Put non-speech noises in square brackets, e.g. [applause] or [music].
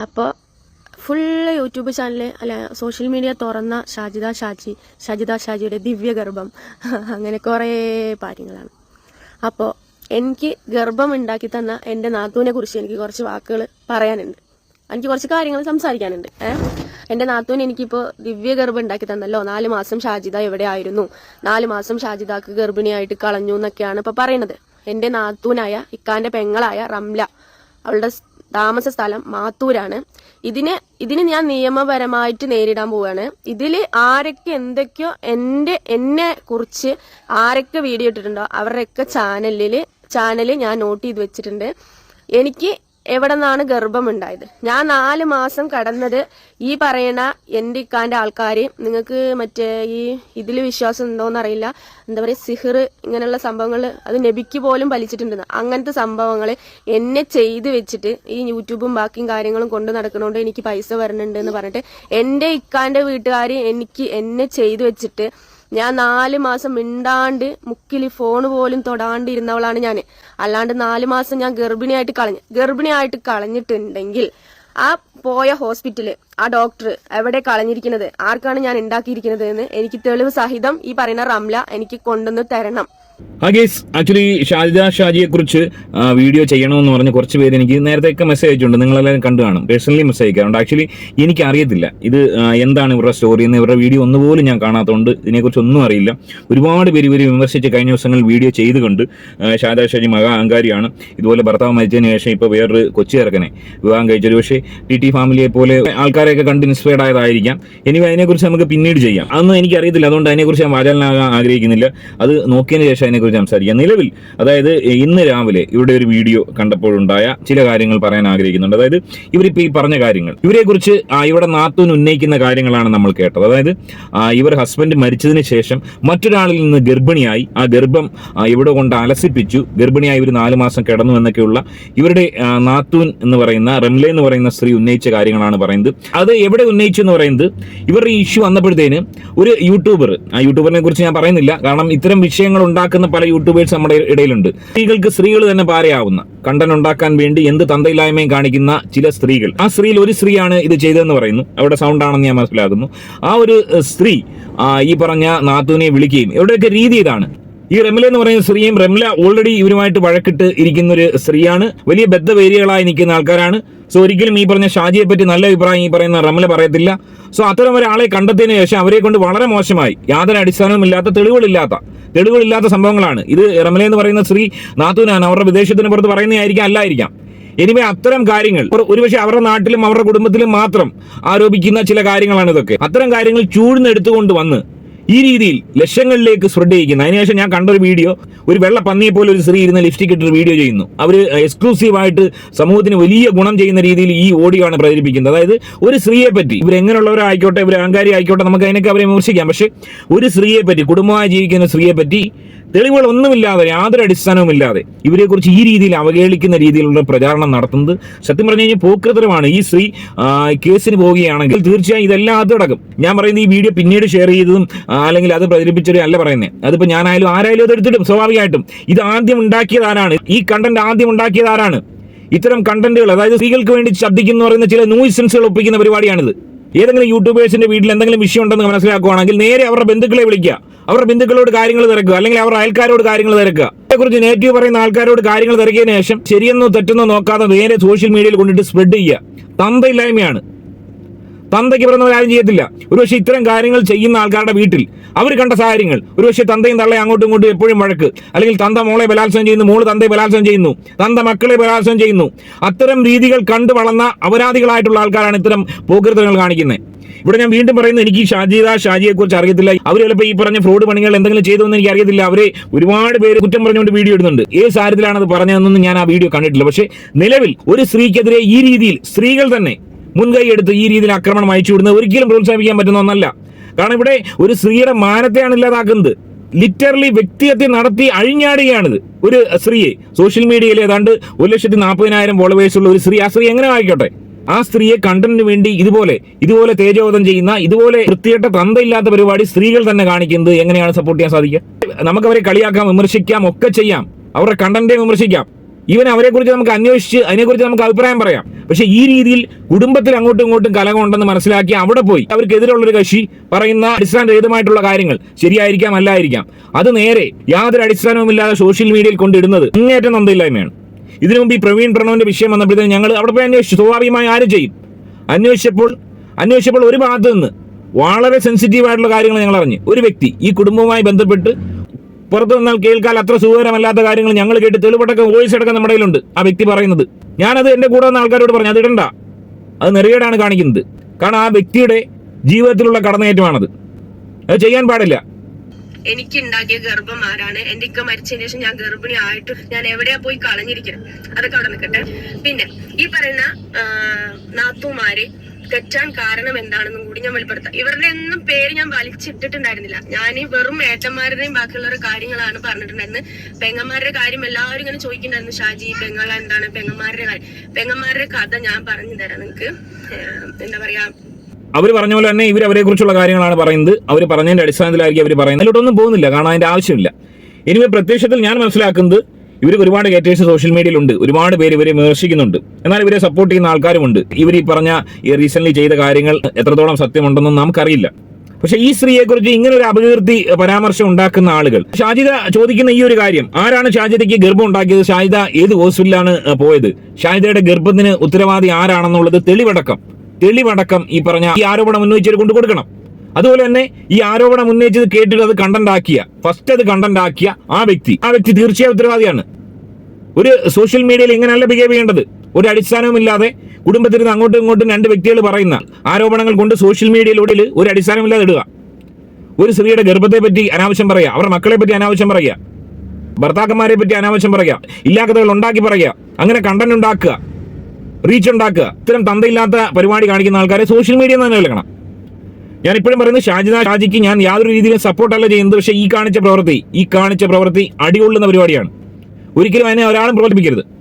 അപ്പോൾ full YouTube channel അല്ല social media തുറന്ന ഷാജിദ ഷാജി ഷാജിദ ഷാജിയുടെ ദിവ്യഗർഭം. [laughs] അങ്ങനെ കുറേ കാര്യങ്ങളാണ്. അപ്പോൾ എനിക്ക് ഗർഭം ഉണ്ടാക്കി തന്ന എന്റെ നാത്തൂനെ കുറിച്ച് എനിക്ക് കുറച്ച് വാക്കുകൾ പറയാനുണ്ട്. എനിക്ക് കുറച്ച് കാര്യങ്ങൾ സംസാരിക്കാനുണ്ട്. ഏഹ് എന്റെ നാത്തൂൻ എനിക്കിപ്പോൾ ദിവ്യഗർഭം ഉണ്ടാക്കി തന്നല്ലോ. നാല് മാസം ഷാജിദ എവിടെ ആയിരുന്നു? നാല് മാസം ഷാജിദാക്ക് ഗർഭിണിയായിട്ട് കളഞ്ഞു എന്നൊക്കെയാണ് ഇപ്പോൾ പറയുന്നത് എന്റെ നാത്തൂനായ ഇക്കാന്റെ പെങ്ങളായ റംല. അവളുടെ താമസ സ്ഥലം മാത്തൂരാണ്. ഇതിന് ഇതിന് ഞാൻ നിയമപരമായിട്ട് നേരിടാൻ പോവുകയാണ് ഇതിൽ ആരൊക്കെ എന്തൊക്കെയോ എന്റെ എന്നെ കുറിച്ച് ആരൊക്കെ വീഡിയോ ഇട്ടിട്ടുണ്ടോ അവരുടെയൊക്കെ ചാനലിൽ ചാനൽ ഞാൻ നോട്ട് ചെയ്ത് വെച്ചിട്ടുണ്ട്. എനിക്ക് എവിടെ നിന്നാണ് ഗർഭം ഉണ്ടായത് ഞാൻ നാല് മാസം കടന്നത് ഈ പറയണ എന്റെ ഇക്കാന്റെ ആൾക്കാർ നിങ്ങൾക്ക് മറ്റേ ഈ ഇതിൽ വിശ്വാസം ഉണ്ടോയെന്ന് അറിയില്ല എന്താ പറയുക സിഹിർ ഇങ്ങനെയുള്ള സംഭവങ്ങൾ അത് നബിക്ക് പോലും വലിച്ചിട്ടുണ്ട് അങ്ങനത്തെ സംഭവങ്ങൾ എന്നെ ചെയ്ത് വെച്ചിട്ട് ഈ യൂട്യൂബും ബാക്കിയും കാര്യങ്ങളും കൊണ്ട് നടക്കുന്നതുകൊണ്ട് എനിക്ക് പൈസ വരണുണ്ട് എന്ന് പറഞ്ഞിട്ട് എന്റെ ഇക്കാന്റെ വീട്ടുകാർ എനിക്ക് എന്നെ ചെയ്ത് വെച്ചിട്ട് ഞാൻ നാല് മാസം മിണ്ടാണ്ട് മുക്കിൽ ഫോൺ പോലും തൊടാണ്ടിരുന്നവളാണ് ഞാൻ അല്ലാണ്ട് നാല് മാസം ഞാൻ ഗർഭിണിയായിട്ട് കളഞ്ഞു ഗർഭിണിയായിട്ട് കളഞ്ഞിട്ടുണ്ടെങ്കിൽ ആ പോയ ഹോസ്പിറ്റൽ ആ ഡോക്ടർ എവിടെ കളഞ്ഞിരിക്കുന്നത് ആർക്കാണ് ഞാൻ ഉണ്ടാക്കിയിരിക്കുന്നത് എന്ന് എനിക്ക് തെളിവ് സഹിതം ഈ പറയുന്ന റംല എനിക്ക് കൊണ്ടുവന്ന് തരണം. ഹഗേസ് ആക്ച്വലി ഷാജിദ ഷാജിയെ കുറിച്ച് വീഡിയോ ചെയ്യണമെന്ന് പറഞ്ഞ് കുറച്ച് പേര് എനിക്ക് നേരത്തെയൊക്കെ മെസ്സേജ് അയച്ചിട്ടുണ്ട്. നിങ്ങളെല്ലാവരും കണ്ടു കാണും. Personally message അയക്കാറുണ്ട്. ആക്ച്വലി എനിക്ക് അറിയത്തില്ല ഇത് എന്താണ് ഇവരുടെ സ്റ്റോറി എന്ന് ഇവരുടെ വീഡിയോ ഒന്നുപോലും ഞാൻ കാണാത്തതുകൊണ്ട് ഇതിനെക്കുറിച്ച് ഒന്നും അറിയില്ല. ഒരുപാട് പേര് ഇവർ വിമർശിച്ച് കഴിഞ്ഞ ദിവസങ്ങളിൽ വീഡിയോ ചെയ്ത് കണ്ട് ഷാജിദ ഷാജി മഹാ അഹങ്കാരിയാണ്. ഇതുപോലെ ഭർത്താവ് മരിച്ചതിന് ശേഷം ഇപ്പോൾ വേറൊരു കൊച്ചി ഇറക്കനെ വിവാഹം കഴിച്ചൊരു പക്ഷേ ടി ടി ഫാമിലിയെ പോലെ ആൾക്കാരെയൊക്കെ കണ്ട് ഇൻസ്പയർഡ് ആയതായിരിക്കാം. ഇനി അതിനെക്കുറിച്ച് നമുക്ക് പിന്നീട് ചെയ്യാം. അതൊന്നും എനിക്കറിയത്തില്ല. അതുകൊണ്ട് അതിനെക്കുറിച്ച് ഞാൻ വാചാലനാകാൻ ആഗ്രഹിക്കുന്നില്ല. അത് നോക്കിയതിന് ശേഷം അതിനെക്കുറിച്ച് സംസാരിക്കാം. നിലവിൽ അതായത് ഇന്ന് രാവിലെ ഇവിടെ ഒരു വീഡിയോ കണ്ടപ്പോഴുണ്ടായ ചില കാര്യങ്ങൾ പറയാൻ ആഗ്രഹിക്കുന്നുണ്ട്. അതായത് ഇവരിപ്പോൾ ഈ പറഞ്ഞ കാര്യങ്ങൾ ഇവരെക്കുറിച്ച് ഇവിടെ നാത്തൂൻ ഉന്നയിക്കുന്ന കാര്യങ്ങളാണ് നമ്മൾ കേട്ടത്. അതായത് ഇവർ ഹസ്ബൻഡ് മരിച്ചതിന് ശേഷം മറ്റൊരാളിൽ നിന്ന് ഗർഭിണിയായി ആ ഗർഭം ഇവിടെ കൊണ്ട് അലസിപ്പിച്ചു ഗർഭിണിയായി ഒരു നാല് മാസം കിടന്നു എന്നൊക്കെയുള്ള ഇവരുടെ നാത്തൂൻ എന്ന് പറയുന്ന റംലെ എന്ന് പറയുന്ന സ്ത്രീ ഉന്നയിച്ച കാര്യങ്ങളാണ് പറയുന്നത്. അത് എവിടെ ഉന്നയിച്ചു എന്ന് പറയുന്നത് ഇവരുടെ ഇഷ്യൂ വന്നപ്പോഴത്തേന് ഒരു യൂട്യൂബർ ആ യൂട്യൂബറിനെ കുറിച്ച് ഞാൻ പറയുന്നില്ല കാരണം ഇത്തരം വിഷയങ്ങൾ ഉണ്ടാക്കുന്ന പല യൂട്യൂബേഴ്സ് നമ്മുടെ ഇടയിലുണ്ട്. സ്ത്രീകൾക്ക് സ്ത്രീകൾ തന്നെ പാരയാവുന്ന കണ്ടന്റ് ഉണ്ടാക്കാൻ വേണ്ടി എന്ത് തന്തയില്ലായ്മയും കാണിക്കുന്ന ചില സ്ത്രീകൾ. ആ സ്ത്രീയിൽ ഒരു സ്ത്രീയാണ് ഇത് ചെയ്തതെന്ന് പറയുന്നു. അവിടെ സൗണ്ട് ആണെന്ന് ഞാൻ മനസ്സിലാക്കുന്നു. ആ ഒരു സ്ത്രീ ഈ പറഞ്ഞ നാത്തൂനെ വിളിക്കുകയും ഇവിടെയൊക്കെ രീതി ഇതാണ്. ഈ റെംല എന്ന് പറയുന്ന സ്ത്രീയും റെംല ഓൾറെഡി ഇവരുമായിട്ട് വഴക്കിട്ട് ഇരിക്കുന്ന ഒരു സ്ത്രീയാണ്. വലിയ ബദ്ധവേരികളായി നിൽക്കുന്ന ആൾക്കാരാണ്. സോ ഒരിക്കലും ഈ പറഞ്ഞ ഷാജിയെ പറ്റി നല്ല അഭിപ്രായം ഈ പറയുന്ന റെംല പറയത്തില്ല. സോ അത്തരം ഒരാളെ കണ്ടെത്തിയതിനു ശേഷം അവരെ കൊണ്ട് വളരെ മോശമായി. യാതൊരു അടിസ്ഥാനവും ഇല്ലാത്ത തെളിവുകളില്ലാത്ത തെളിവുകളില്ലാത്ത സംഭവങ്ങളാണ്. ഇത് റെംല എന്ന് പറയുന്ന സ്ത്രീ നാത്തൂനാണ്. അവരുടെ വിദേശത്തിന് പുറത്ത് പറയുന്നതായിരിക്കാം അല്ലായിരിക്കാം. എനിവേ അത്തരം കാര്യങ്ങൾ ഒരു- ഒരുപക്ഷെ അവരുടെ നാട്ടിലും അവരുടെ കുടുംബത്തിലും മാത്രം ആരോപിക്കുന്ന ചില കാര്യങ്ങളാണ് ഇതൊക്കെ. അത്തരം കാര്യങ്ങൾ ചൂഴ്ന്നെടുത്തുകൊണ്ട് വന്ന് ഈ രീതിയിൽ ലക്ഷങ്ങളിലേക്ക് സ്പ്രെഡ് ചെയ്യിക്കുന്നു. അതിനുശേഷം ഞാൻ കണ്ട ഒരു വീഡിയോ ഒരു വെള്ള പന്നിയെ പോലെ ഒരു സ്ത്രീ ഇരുന്ന് ലിപ്സ്റ്റിക് ഇട്ടൊരു വീഡിയോ ചെയ്യുന്നു. അവർ എക്സ്ക്ലൂസീവായിട്ട് സമൂഹത്തിന് വലിയ ഗുണം ചെയ്യുന്ന രീതിയിൽ ഈ ഓഡിയോ ആണ് പ്രചരിപ്പിക്കുന്നത്. അതായത് ഒരു സ്ത്രീയെ പറ്റി ഇവർ എങ്ങനെയുള്ളവരായിക്കോട്ടെ ഇവർ അഹങ്കാരി ആയിക്കോട്ടെ നമുക്ക് അതിനൊക്കെ അവരെ വിമർശിക്കാം. പക്ഷേ ഒരു സ്ത്രീയെ പറ്റി കുടുംബമായി ജീവിക്കുന്ന സ്ത്രീയെ പറ്റി തെളിവുകളൊന്നുമില്ലാതെ യാതൊരു അടിസ്ഥാനവുമില്ലാതെ ഇവരെ കുറിച്ച് ഈ രീതിയിൽ അവഹേളിക്കുന്ന രീതിയിലുള്ള പ്രചാരണം നടത്തുന്നത് സത്യം പറഞ്ഞു കഴിഞ്ഞാൽ പോക്കൃതരമാണ് ഈ സ്ത്രീ കേസിന് പോവുകയാണെങ്കിൽ തീർച്ചയായും ഇതെല്ലാം അതടക്കം. ഞാൻ പറയുന്നത് ഈ വീഡിയോ പിന്നീട് ഷെയർ ചെയ്തതും അല്ലെങ്കിൽ അത് പ്രചരിപ്പിച്ചൊരു അല്ല പറയുന്നത്. അതിപ്പോൾ ഞാനായാലും ആരായാലും അത് എടുത്തിട്ടും സ്വാഭാവികമായിട്ടും. ഇത് ആദ്യം ഉണ്ടാക്കിയത് ആരാണ്? ഈ കണ്ടന്റ് ആദ്യം ഉണ്ടാക്കിയത് ആരാണ്? ഇത്തരം കണ്ടന്റുകൾ അതായത് സ്ത്രീകൾക്ക് വേണ്ടി ശബ്ദിക്കുന്നു പറയുന്ന ചില ന്യൂസൻസുകൾ ഒപ്പിക്കുന്ന പരിപാടിയാണിത്. ഏതെങ്കിലും യൂട്യൂബേഴ്സിന്റെ വീട്ടിൽ എന്തെങ്കിലും വിഷയം ഉണ്ടെന്ന് മനസ്സിലാക്കുകയാണെങ്കിൽ നേരെ അവരുടെ ബന്ധുക്കളെ വിളിക്കുക. അവരുടെ ബന്ധുക്കളോട് കാര്യങ്ങൾ തിരക്കുക അല്ലെങ്കിൽ അവരുടെ അയൽക്കാരോട് കാര്യങ്ങൾ തിരക്കുക. അതേക്കുറിച്ച് നെഗറ്റീവ് പറയുന്ന ആൾക്കാരോട് കാര്യങ്ങൾ തിരക്കിയതിനു ശേഷം ശരിയെന്നോ തെറ്റെന്നോ നോക്കാതെ നേരെ സോഷ്യൽ മീഡിയയിൽ കൊണ്ടിട്ട് സ്പ്രെഡ് ചെയ്യുക. തന്തയില്ലായ്മയാണ്. തന്തയ്ക്ക് പിറന്നവർ ആരും ചെയ്യത്തില്ല. ഒരുപക്ഷെ ഇത്തരം കാര്യങ്ങൾ ചെയ്യുന്ന ആൾക്കാരുടെ വീട്ടിൽ അവർ കണ്ട സാഹചര്യങ്ങൾ ഒരുപക്ഷെ തന്തയും തള്ളയും അങ്ങോട്ടും ഇങ്ങോട്ടും എപ്പോഴും വഴക്ക്. അല്ലെങ്കിൽ തന്ത മോളെ ബലാത്സംഗം ചെയ്യുന്നു മോൾ തന്തയെ ബലാത്സംഗം ചെയ്യുന്നു തന്ത മക്കളെ ബലാത്സംഗം ചെയ്യുന്നു. അത്തരം രീതികൾ കണ്ടു വളർന്ന അപരാധികളായിട്ടുള്ള ആൾക്കാരാണ് ഇത്തരം പോകൃതങ്ങൾ കാണിക്കുന്നത്. ഇവിടെ ഞാൻ വീണ്ടും പറയുന്നത് എനിക്ക് ഷാജിദ ഷാജിയെ കുറിച്ച് അറിയത്തില്ല. അവർ ചിലപ്പോൾ ഈ പറഞ്ഞ ഫ്രോഡ് പണികൾ എന്തെങ്കിലും ചെയ്തു എന്ന് എനിക്ക് അറിയത്തില്ല. അവരെ ഒരുപാട് പേര് കുറ്റം പറഞ്ഞുകൊണ്ട് വീഡിയോ ഇടുന്നുണ്ട്. ഏത് സാരത്തിലാണ് അത് പറഞ്ഞതെന്നൊന്നും ഞാൻ ആ വീഡിയോ കണ്ടിട്ടില്ല. പക്ഷേ നിലവിൽ ഒരു സ്ത്രീക്കെതിരെ ഈ രീതിയിൽ സ്ത്രീകൾ തന്നെ മുൻകൈ എടുത്ത് ഈ രീതിയിൽ ആക്രമണം അയച്ചു വിടുന്നത് ഒരിക്കലും പ്രോത്സാഹിപ്പിക്കാൻ പറ്റുന്ന ഒന്നല്ല. കാരണം ഇവിടെ ഒരു സ്ത്രീയുടെ മാനത്തെയാണ് ഇല്ലാതാക്കുന്നത്. ലിറ്ററലി വ്യക്തിഹത്യ നടത്തി അഴിഞ്ഞാടുകയാണിത് ഒരു സ്ത്രീയെ. സോഷ്യൽ മീഡിയയിൽ ഏതാണ്ട് ഒരു ലക്ഷത്തി നാൽപ്പതിനായിരം ഫോളോവേഴ്സ് ഉള്ള ഒരു സ്ത്രീ ആ സ്ത്രീ എങ്ങനെ ആയിക്കോട്ടെ? ആ സ്ത്രീയെ കണ്ടന്റിന് വേണ്ടി ഇതുപോലെ ഇതുപോലെ തേജോധം ചെയ്യുന്ന ഇതുപോലെ വൃത്തികെട്ട തന്തയില്ലാത്ത പരിപാടി സ്ത്രീകൾ തന്നെ കാണിക്കുന്നത് എങ്ങനെയാണ് സപ്പോർട്ട് ചെയ്യാൻ സാധിക്കുക? നമുക്ക് അവരെ കളിയാക്കാം വിമർശിക്കാം ഒക്കെ ചെയ്യാം. അവരുടെ കണ്ടന്റെ വിമർശിക്കാം. ഈവൻ അവരെ കുറിച്ച് നമുക്ക് അന്വേഷിച്ച് അതിനെക്കുറിച്ച് നമുക്ക് അഭിപ്രായം പറയാം. പക്ഷെ ഈ രീതിയിൽ കുടുംബത്തിൽ അങ്ങോട്ടും ഇങ്ങോട്ടും കലഹമുണ്ടെന്ന് മനസ്സിലാക്കി അവിടെ പോയി. അവർക്കെതിരുള്ളൊരു കക്ഷി പറയുന്ന അടിസ്ഥാനരഹിതമായിട്ടുള്ള കാര്യങ്ങൾ ശരിയായിരിക്കാം അല്ലായിരിക്കാം. അത് നേരെ യാതൊരു അടിസ്ഥാനവുമില്ലാതെ സോഷ്യൽ മീഡിയയിൽ കൊണ്ടിടുന്നത് അങ്ങേറ്റം നന്ദിയില്ലായ്മയാണ്. ഇതിനു മുമ്പ് ഈ പ്രവീൺ പ്രണവിന്റെ വിഷയം വന്നപ്പോഴത്തേക്കും ഞങ്ങൾ അവിടെ പോയി അന്വേഷിച്ചു. സ്വാഭാവികമായി ആരും ചെയ്യും? അന്വേഷിച്ചപ്പോൾ അന്വേഷിച്ചപ്പോൾ ഒരു ഭാഗത്ത് നിന്ന് വളരെ സെൻസിറ്റീവ് ആയിട്ടുള്ള കാര്യങ്ങൾ ഞങ്ങൾ അറിഞ്ഞു. ഒരു വ്യക്തി ഈ കുടുംബവുമായി ബന്ധപ്പെട്ട് പുറത്തു നിന്നാൽ കേൾക്കാൻ അത്ര സുഖകരമല്ലാത്ത കാര്യങ്ങൾ ഞങ്ങൾ കേട്ട് തെളിവടക്കം വോയിസ് അടക്കം നമ്മുടെ കയ്യിലുണ്ട് ആ വ്യക്തി പറയുന്നത്. ഞാനത് എന്റെ കൂടെ വന്ന ആൾക്കാരോട് പറഞ്ഞു അത് ഇടണ്ട. അത് നെറുകേടാണ് കാണിക്കുന്നത്. കാരണം ആ വ്യക്തിയുടെ ജീവിതത്തിലുള്ള കടന്നേറ്റമാണത്. അത് ചെയ്യാൻ പാടില്ല. എനിക്ക് ഉണ്ടാക്കിയ ഗർഭം ആരാണ്? എന്റെ ഇക്ക മരിച്ചതിന് ശേഷം ഞാൻ ഗർഭിണി ആയിട്ട് ഞാൻ എവിടെയാ പോയി കളഞ്ഞിരിക്കണം അതൊക്കെ അവിടെ നിൽക്കട്ടെ. പിന്നെ ഈ പറയുന്ന നാത്തൂമാര് തെറ്റാൻ കാരണം എന്താണെന്നും കൂടി ഞാൻ വെളിപ്പെടുത്താം. ഇവരുടെ ഒന്നും പേര് ഞാൻ വലിച്ചിട്ടിട്ടുണ്ടായിരുന്നില്ല. ഞാൻ ഈ വെറും ഏട്ടന്മാരുടെയും ബാക്കിയുള്ളവരുടെ കാര്യങ്ങളാണ് പറഞ്ഞിട്ടുണ്ടായിരുന്നത്. പെങ്ങന്മാരുടെ കാര്യം എല്ലാവരും ഇങ്ങനെ ചോദിക്കുന്നുണ്ടായിരുന്നു. ഷാജി പെങ്ങള എന്താണ്? പെങ്ങന്മാരുടെ കാര്യം. പെങ്ങന്മാരുടെ കഥ ഞാൻ പറഞ്ഞു തരാം നിങ്ങക്ക്. എന്താ പറയാ? അവർ പറഞ്ഞ പോലെ തന്നെ ഇവർ അവരെ കുറിച്ചുള്ള കാര്യങ്ങളാണ് പറയുന്നത്. അവർ പറഞ്ഞതിന്റെ അടിസ്ഥാനത്തിലായിരിക്കും അവർ പറയുന്നത്. അതിലോട്ടൊന്നും പോകുന്നില്ല. കാരണം അതിന്റെ ആവശ്യമില്ല. ഇനി പ്രത്യക്ഷത്തിൽ ഞാൻ മനസ്സിലാക്കുന്നത് ഇവർക്ക് ഒരുപാട് കേറ്റേഴ്സ് സോഷ്യൽ മീഡിയയിലുണ്ട് ഒരുപാട് പേര് ഇവരെ വിമർശിക്കുന്നുണ്ട്. എന്നാൽ ഇവരെ സപ്പോർട്ട് ചെയ്യുന്ന ആൾക്കാരുമുണ്ട്. ഇവർ ഈ പറഞ്ഞ റീസെന്റ് ചെയ്ത കാര്യങ്ങൾ എത്രത്തോളം സത്യമുണ്ടെന്നും നമുക്കറിയില്ല. പക്ഷെ ഈ സ്ത്രീയെക്കുറിച്ച് ഇങ്ങനെ ഒരു അപകീർത്തി പരാമർശം ഉണ്ടാക്കുന്ന ആളുകൾ. ഷാജിദ ചോദിക്കുന്ന ഈ ഒരു കാര്യം ആരാണ് ഷാജിദയ്ക്ക് ഗർഭം ഉണ്ടാക്കിയത്? ഷാജിദ ഏത് ഹോസ്പിറ്റലിലാണ് പോയത്? ഷാജിദയുടെ ഗർഭത്തിന് ഉത്തരവാദി ആരാണെന്നുള്ളത് തെളിവടക്കം തെളിവടക്കം ഈ പറഞ്ഞ ഈ ആരോപണം ഉന്നയിച്ചവർ കൊണ്ടു കൊടുക്കണം അതുപോലെ തന്നെ ഈ ആരോപണം ഉന്നയിച്ചത് കേട്ടിട്ട് അത് കണ്ടന്റ് ആക്കിയ ഫസ്റ്റ് അത് കണ്ടന്റ് ആക്കിയ ആ വ്യക്തി. ആ വ്യക്തി തീർച്ചയായും ഉത്തരവാദിയാണ്. ഒരു സോഷ്യൽ മീഡിയയിൽ ഇങ്ങനെയല്ല ബിഹേവ് ചെയ്യേണ്ടത്. ഒരു അടിസ്ഥാനവുമില്ലാതെ കുടുംബത്തിൽ നിന്ന് അങ്ങോട്ടും ഇങ്ങോട്ടും രണ്ട് വ്യക്തികൾ പറയുന്ന ആരോപണങ്ങൾ കൊണ്ട് സോഷ്യൽ മീഡിയയിലൂടെ ഒരു അടിസ്ഥാനമില്ലാതെ ഇടുക. ഒരു സ്ത്രീയുടെ ഗർഭത്തെ പറ്റി അനാവശ്യം പറയുക അവരുടെ മക്കളെ പറ്റി അനാവശ്യം പറയുക ഭർത്താക്കന്മാരെ പറ്റി അനാവശ്യം പറയുക ഇല്ലാത്തവൾ ഉണ്ടാക്കി പറയുക അങ്ങനെ കണ്ടന്റ് ഉണ്ടാക്കുക റീച്ച് ഉണ്ടാക്കുക ഇത്തരം തന്തയില്ലാത്ത പരിപാടി കാണിക്കുന്ന ആൾക്കാരെ സോഷ്യൽ മീഡിയ തന്നെ വിലക്കണം ഞാൻ ഇപ്പോഴും പറയുന്നത് ഷാജിദ ഷാജിക്ക് ഞാൻ യാതൊരു രീതിയിലും സപ്പോർട്ടല്ല ചെയ്യുന്നത്. പക്ഷേ ഈ കാണിച്ച പ്രവൃത്തി ഈ കാണിച്ച പ്രവൃത്തി അടികൊള്ളുന്ന പരിപാടിയാണ്. ഒരിക്കലും അതിനെ ഒരാളും പ്രവർത്തിപ്പിക്കരുത്